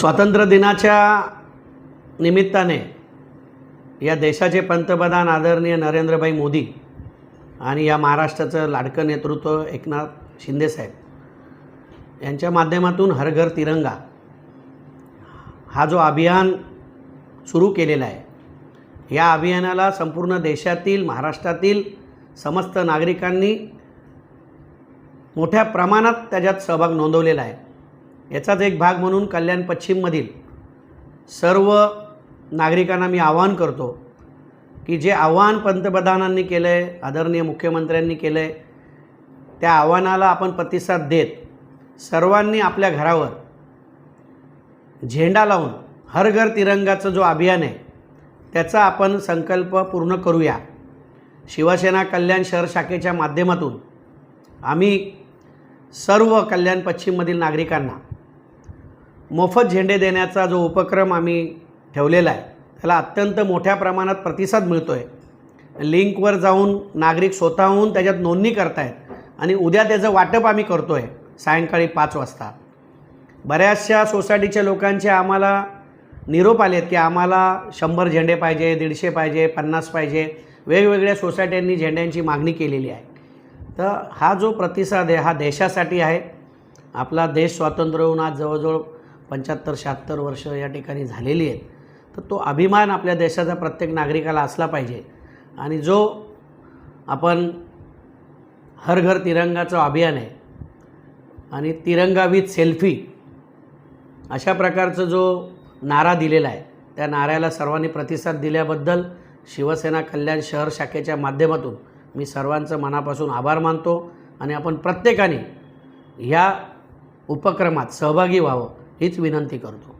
स्वातंत्र्य दिनाच्या निमित्ताने या देशाचे पंतप्रधान आदरणीय नरेंद्रभाई मोदी आणि या महाराष्ट्राचं लाडकं नेतृत्व एकनाथ शिंदेसाहेब यांच्या माध्यमातून हर घर तिरंगा हा जो अभियान सुरू केलेला आहे या अभियानाला संपूर्ण देशातील महाराष्ट्रातील समस्त नागरिकांनी मोठ्या प्रमाणात त्याच्यात सहभाग नोंदवलेला आहे. याचाच एक भाग म्हणून कल्याण पश्चिममधील सर्व नागरिकांना मी आवाहन करतो की जे आव्हान पंतप्रधानांनी केलं आहे आदरणीय मुख्यमंत्र्यांनी केलं आहे त्या आव्हानाला आपण प्रतिसाद देत सर्वांनी आपल्या घरावर झेंडा लावून हर घर तिरंगाचं जो अभियान आहे त्याचा आपण संकल्प पूर्ण करूया. शिवसेना कल्याण शहर शाखेच्या माध्यमातून आम्ही सर्व कल्याण पश्चिममधील नागरिकांना मोफत झेंडे देण्याचा जो उपक्रम आम्ही ठेवलेला आहे त्याला अत्यंत मोठ्या प्रमाणात प्रतिसाद मिळतो आहे लिंकवर जाऊन नागरिक स्वतःहून त्याच्यात नोंदणी करतायत आणि उद्या त्याचं वाटप आम्ही करतो आहे सायंकाळी पाच वाजता. बऱ्याचशा सोसायटीच्या लोकांचे आम्हाला निरोप आलेत की आम्हाला शंभर झेंडे पाहिजे दीडशे पाहिजे पन्नास पाहिजे वेगवेगळ्या सोसायट्यांनी झेंड्यांची मागणी केलेली आहे. तर हा जो प्रतिसाद आहे हा देशासाठी आहे. आपला देश स्वातंत्र्य होऊन आज जवळजवळ पंच्याहत्तर शहात्तर वर्ष या ठिकाणी झालेली आहेत. तर तो अभिमान आपल्या देशाचा प्रत्येक नागरिकाला असला पाहिजे. आणि जो आपण हर घर तिरंगाचं अभियान आहे आणि तिरंगा विथ सेल्फी अशा प्रकारचं जो नारा दिलेला आहे त्या नाऱ्याला सर्वांनी प्रतिसाद दिल्याबद्दल शिवसेना कल्याण शहर शाखेच्या माध्यमातून मी सर्वांचं मनापासून आभार मानतो आणि आपण प्रत्येकाने ह्या उपक्रमात सहभागी व्हावं. हीच विनंती करतो